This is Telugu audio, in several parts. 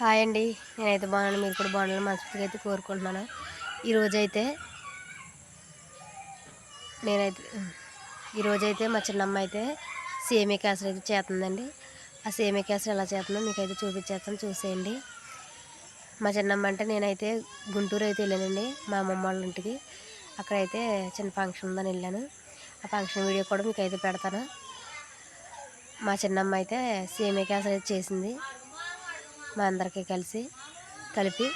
హాయ్ అండి. నేనైతే బాగున్నాను. మీరు కూడా బాగున్నాను మనస్ఫూర్తిగా అయితే కోరుకుంటున్నాను. ఈరోజైతే నేనైతే ఈరోజైతే మా చిన్నమ్మ అయితే సేమియా క్యాసర్ అయితే చేస్తుందండి. ఆ సేమియా క్యాసర్ ఎలా చేస్తుందో మీకు అయితే చూపించేస్తాను. చూసేయండి. మా చిన్నమ్మ అంటే నేనైతే గుంటూరు అయితే వెళ్ళానండి. మా అమ్మమ్మ వాళ్ళ ఇంటికి. అక్కడైతే చిన్న ఫంక్షన్ ఉందని వెళ్ళాను. ఆ ఫంక్షన్ వీడియో కూడా మీకు అయితే పెడతాను. మా చిన్నమ్మ అయితే సేమియా క్యాసర్ అయితే చేసింది. మా అందరికీ కలిసి కలిపి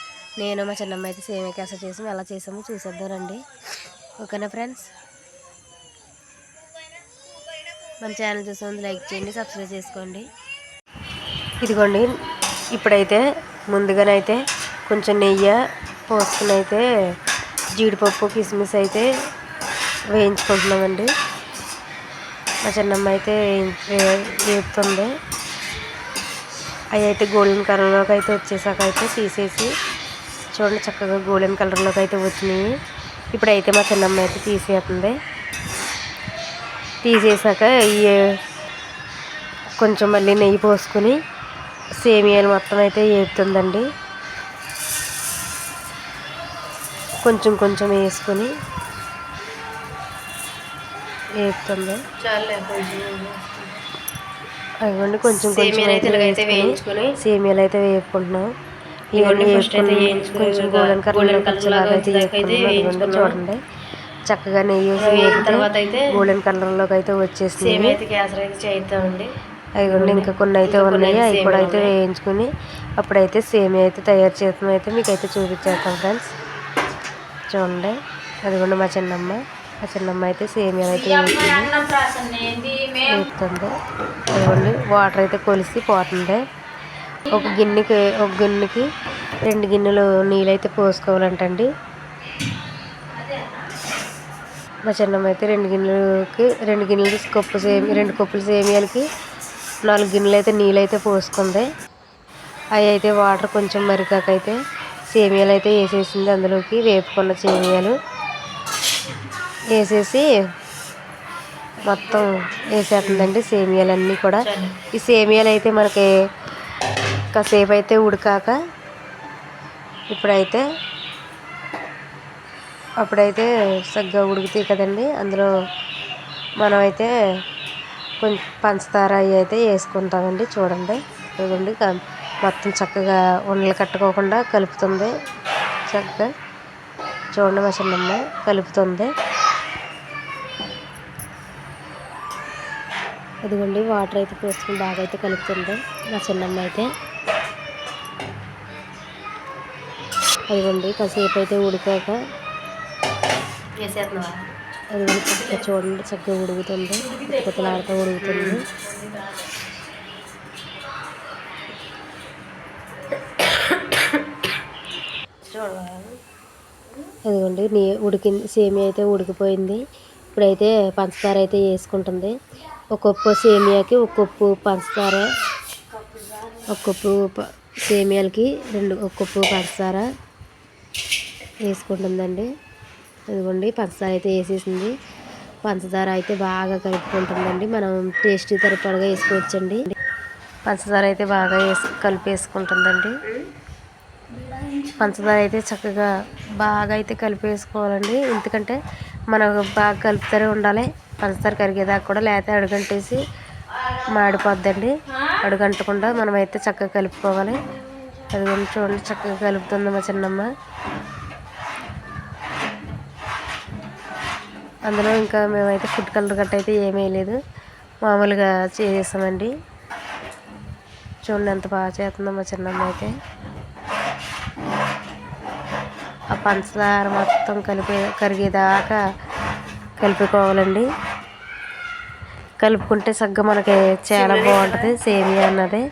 నేను మా చిన్నమ్మ అయితే సేమ్ క్యాస చేసి ఎలా చేసామో చూసేద్దామండి ఓకేనా ఫ్రెండ్స్? మన ఛానల్ చూసేందుకు లైక్ చేయండి సబ్స్క్రైబ్ చేసుకోండి. ఇదిగోండి ఇప్పుడైతే ముందుగానైతే కొంచెం నెయ్యి పోసుకుని అయితే జీడిపప్పు కిస్మిస్ అయితే వేయించుకుంటున్నామండి. మా చిన్నమ్మ అయితే వేపుతుంది అవి అయితే గోల్డెన్ కలర్లోకి అయితే వచ్చేసాక అయితే తీసేసి చూడండి చక్కగా గోల్డెన్ కలర్లోకి అయితే వచ్చినాయి. ఇప్పుడైతే మా చిన్నమ్మ అయితే తీసేస్తుంది. తీసేసాక ఈ కొంచెం మళ్ళీ నెయ్యి పోసుకొని సేమియాలు మొత్తం అయితే వేపుతుందండి కొంచెం కొంచెం వేసుకొని వేపుతుంది అదిగోండి కొంచెం కొంచెం అయితే వేయించుకొని సేమియాలు అయితే వేపుకుంటున్నాం ఇవన్నీ వేసుకుని కొంచెం గోల్డెన్ కలర్ అయితే. చూడండి. చక్కగా నెయ్యి తర్వాత అయితే గోల్డెన్ కలర్లోకి అయితే వచ్చేసింది. అయితే అదిగోండి ఇంకా కొన్ని అయితే ఉన్నాయి. అవి కూడా అయితే. వేయించుకుని అప్పుడైతే సేమియా అయితే తయారు చేస్తాం అయితే మీకు అయితే చూపించేస్తాం ఫ్రెండ్స్. చూడండి. అదిగోండి మా చిన్నమ్మ. మా చిన్నమ్మ అయితే సేమియా అయితే వేపుతుంది అదిగోండి వాటర్ అయితే కొలిసి పోతుంది ఒక గిన్నెకి ఒక గిన్నెకి రెండు గిన్నెలు నీళ్ళు అయితే పోసుకోవాలంటండి. మా చిన్నమ్మ అయితే రెండు గిన్నెలకి రెండు గిన్నెలు కప్పు సేమి రెండు కప్పులు సేమియాలకి నాలుగు గిన్నెలు అయితే నీళ్ళు అయితే పోసుకుంది. అవి అయితే వాటర్ కొంచెం మరికాకైతే సేమియాలు అయితే వేసేసింది. అందులోకి వేపుకున్న సేమియాలు వేసేసి మొత్తం వేసేస్తుందండి సేమియాలన్నీ కూడా. ఈ సేమియాలు అయితే మనకి కాసేపు అయితే ఉడికాక ఇప్పుడైతే అప్పుడైతే సగ్గా ఉడుకుతాయి కదండి. అందులో మనమైతే కొంచెం పంచదార అవి అయితే వేసుకుంటామండి చూడండి. ఇవ్వండి మొత్తం చక్కగా ఉండలు కట్టుకోకుండా కలుపుతుంది. చక్కగా చూడండి మా చిన్నమ్మ కలుపుతుంది. అదిగోండి వాటర్ అయితే పోసుకుని బాగా అయితే కలుపుతుంది మా చిన్నమ్మ అయితే. అదిగోండి కాసేపు అయితే ఉడికాక అది చక్కగా చూడండి చక్కగా ఉడుకుతుంది కొత్తలాడుతూ ఉడుకుతుంది అదిగోండి నీ ఉడికింది సేమియా అయితే ఉడికిపోయింది. ఇప్పుడైతే పంచదార అయితే వేసుకుంటుంది. ఒక కప్పు సేమియాకి ఒక కప్పు పంచదార ఒక కప్పు సేమియాలకి రెండు ఒక కప్పు పంచదార వేసుకుంటుందండి. ఇదిగోండి పంచదార అయితే వేసేసింది. పంచదార అయితే బాగా కలుపుకుంటుందండి. మనం టేస్ట్ తరపడగా వేసుకోవచ్చండి. పంచదార అయితే బాగా వేసు కలిపేసుకుంటుందండి. పంచదార అయితే చక్కగా బాగా అయితే కలిపేసుకోవాలండి. ఎందుకంటే మనం బాగా కలుపుతూనే ఉండాలి. పంచదార కరిగేదాకా కూడా లేకపోతే అడుగంటేసి మాడిపోద్దండి. అడుగంటకుండా మనమైతే చక్కగా కలుపుకోవాలి. అది చూడండి చక్కగా కలుపుతుంది మా చిన్నమ్మ. అందులో ఇంకా మేమైతే ఫుడ్ కలర్ గట్ట అయితే ఏమీ లేదు మామూలుగా చేసామండి చూడండి ఎంత బాగా చేస్తుందో మా చిన్నమ్మ అయితే. ఆ పంచదార మొత్తం కలిపే కరిగేదాకా కలుపుకోవాలండి. కలుపుకుంటే సగ్గా మనకి చాలా బాగుంటుంది. సేమియా అన్నది.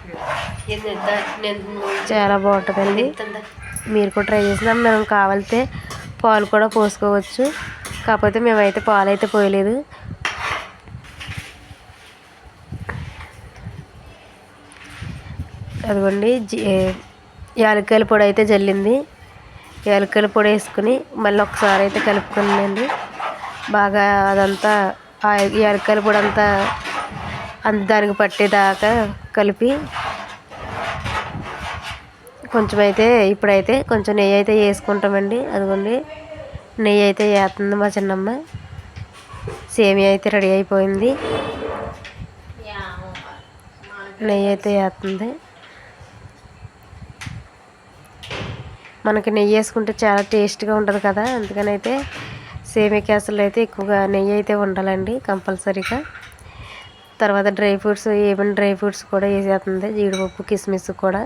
చాలా బాగుంటుందండి. మీరు కూడా ట్రై చేసినా మేము కావాలితే పాలు కూడా పోసుకోవచ్చు. కాకపోతే మేమైతే పాలు అయితే పోయలేదు. అదిగోండి యాలక్కాయల పొడి అయితే జల్లింది. యాలక్కాయల పొడి వేసుకుని మళ్ళీ ఒకసారి అయితే కలుపుకున్నాండి బాగా అదంతా ఆ యాలక్కాయల పొడి అంతా అంత దానికి పట్టేదాకా కలిపి కొంచెం అయితే ఇప్పుడైతే కొంచెం నెయ్యి అయితే వేసుకుంటామండి. అదిగోండి నెయ్యి అయితే వేస్తుంది మా చిన్నమ్మ. సేమియా అయితే రెడీ అయిపోయింది. నెయ్యి అయితే వేస్తుంది. మనకి నెయ్యి వేసుకుంటే చాలా టేస్ట్గా ఉంటుంది కదా అందుకని అయితే సేమియా కేసలు అయితే ఎక్కువగా నెయ్యి అయితే ఉండాలండి కంపల్సరీగా. తర్వాత డ్రై ఫ్రూట్స్ ఏమైనా డ్రై ఫ్రూట్స్ కూడా వేసేస్తుంది. జీడిపప్పు కిస్మిస్ కూడా.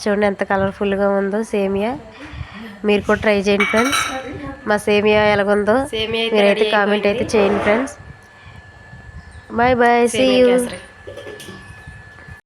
చూడండి ఎంత కలర్ఫుల్గా ఉందో సేమియా. మీరు కూడా ట్రై చేయండి ఫ్రెండ్స్. మా సేమియా ఎలాగుందో మీరైతే కామెంట్ అయితే. చేయండి friends. Bye bye see you